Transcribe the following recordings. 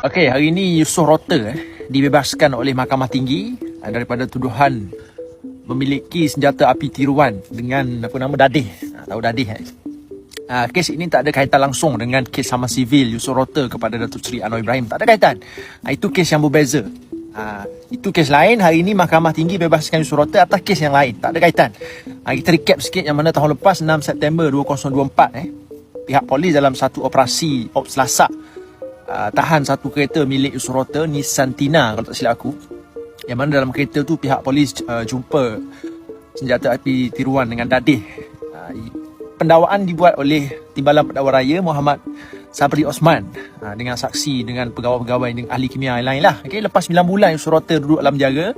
Okey, hari ini Yusof Rota eh, dibebaskan oleh Mahkamah Tinggi eh, daripada tuduhan memiliki senjata api tiruan dengan apa nama Dadih. Ha, tahu Dadih eh? Uh, kes ini tak ada kaitan langsung dengan kes sama sivil Yusof Rota kepada Datuk Seri Anwar Ibrahim. Tak ada kaitan. Uh, itu kes yang berbeza. Uh, itu kes lain. Hari ini Mahkamah Tinggi bebaskan Yusof Rota atas kes yang lain. Tak ada kaitan. Uh, kita recap sikit yang mana tahun lepas 6 September 2024 eh. Pihak polis dalam satu operasi Ops Lasak uh, tahan satu kereta milik Yusof Rota Nissan Tina kalau tak silap aku. Yang mana dalam kereta tu pihak polis uh, jumpa senjata api tiruan dengan dadih. Uh, pendawaan dibuat oleh Timbalan Pendakwa Raya Muhammad Sabri Osman. Uh, dengan saksi dengan pegawai-pegawai dengan ahli kimia yang lain lah. Okay, lepas 9 bulan Yusof Rota duduk dalam jaga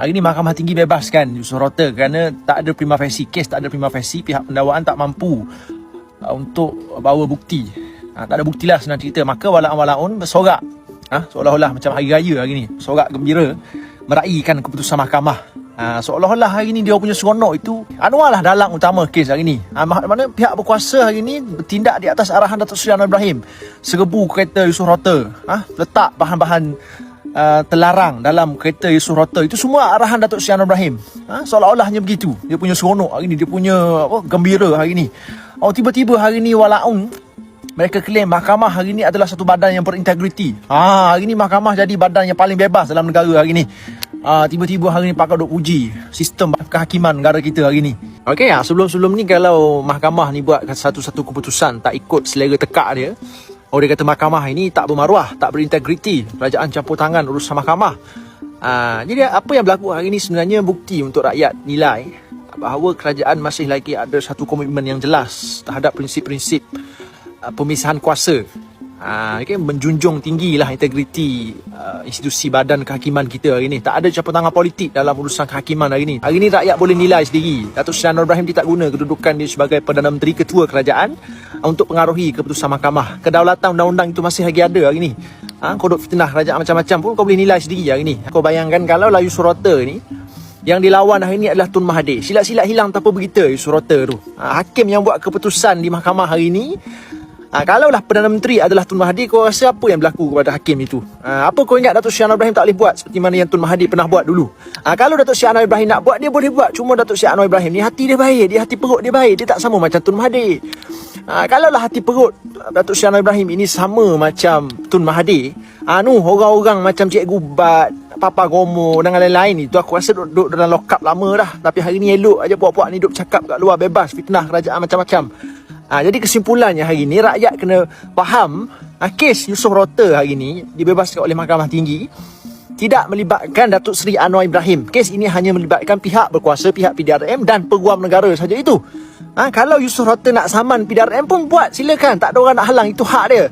Hari ini Mahkamah Tinggi bebaskan Yusof Rota kerana tak ada prima facie kes, tak ada prima facie, pihak pendawaan tak mampu uh, untuk bawa bukti ha, tak ada bukti lah senang cerita. Maka walaun-walaun bersorak. Ha, seolah-olah macam hari raya hari ni. Sorak gembira meraihkan keputusan mahkamah. Ha, seolah-olah hari ni dia punya seronok itu Anwar lah dalang utama kes hari ni. Ha, mana pihak berkuasa hari ni bertindak di atas arahan Datuk Seri Anwar Ibrahim. Serbu kereta Yusof Rota. Ha, letak bahan-bahan Uh, terlarang dalam kereta Yusof Rota. Itu semua arahan Datuk Seri Anwar Ibrahim. Ha, seolah-olah hanya begitu. Dia punya seronok hari ni. Dia punya apa, gembira hari ni. Oh tiba-tiba hari ni walaun mereka klaim mahkamah hari ini adalah satu badan yang berintegriti. Ha, hari ini mahkamah jadi badan yang paling bebas dalam negara hari ini. Ha, tiba-tiba hari ini pakar duk puji sistem kehakiman negara kita hari ini. Okey, ha, sebelum-sebelum ni kalau mahkamah ni buat satu-satu keputusan tak ikut selera tekak dia, Oh dia kata mahkamah ini tak bermaruah, tak berintegriti. Kerajaan campur tangan urusan mahkamah. Ha, jadi apa yang berlaku hari ini sebenarnya bukti untuk rakyat nilai bahawa kerajaan masih lagi ada satu komitmen yang jelas terhadap prinsip-prinsip uh, pemisahan kuasa. Uh, okay, menjunjung tinggilah integriti uh, institusi badan kehakiman kita hari ini. Tak ada campur tangan politik dalam urusan kehakiman hari ini. Hari ini rakyat boleh nilai sendiri. Datuk Seri Anwar Ibrahim tidak guna kedudukan dia sebagai Perdana Menteri Ketua Kerajaan untuk pengaruhi keputusan mahkamah. Kedaulatan undang-undang itu masih lagi ada hari ini. Ha, kau duk fitnah kerajaan macam-macam pun kau boleh nilai sendiri hari ini. Kau bayangkan kalau Layu Surata ni yang dilawan hari ini adalah Tun Mahathir. Silat-silat hilang tanpa berita Surata tu. Ha, hakim yang buat keputusan di mahkamah hari ini Ha, kalaulah Perdana Menteri adalah Tun Mahathir, kau rasa apa yang berlaku kepada hakim itu? Ha, apa kau ingat Datuk Seri Anwar Ibrahim tak boleh buat seperti mana yang Tun Mahathir pernah buat dulu? Ha, kalau Datuk Seri Anwar Ibrahim nak buat, dia boleh buat. Cuma Datuk Seri Anwar Ibrahim ni hati dia baik, dia hati perut dia baik. Dia tak sama macam Tun Mahathir. Ha, kalaulah hati perut Datuk Seri Anwar Ibrahim ini sama macam Tun Mahathir, ha, nu orang-orang macam Cikgu Bat, Papa Gomo dan lain-lain itu aku rasa duduk, duduk dalam lokap lama dah. Tapi hari ni elok aja puak-puak ni duduk cakap kat luar bebas fitnah kerajaan macam-macam. Ha, jadi kesimpulannya hari ini rakyat kena faham ha, kes Yusof Rota hari ini dibebaskan oleh Mahkamah Tinggi tidak melibatkan Datuk Seri Anwar Ibrahim. Kes ini hanya melibatkan pihak berkuasa, pihak PDRM dan peguam negara saja itu. Ha, kalau Yusof Rota nak saman PDRM pun buat silakan. Tak ada orang nak halang. Itu hak dia.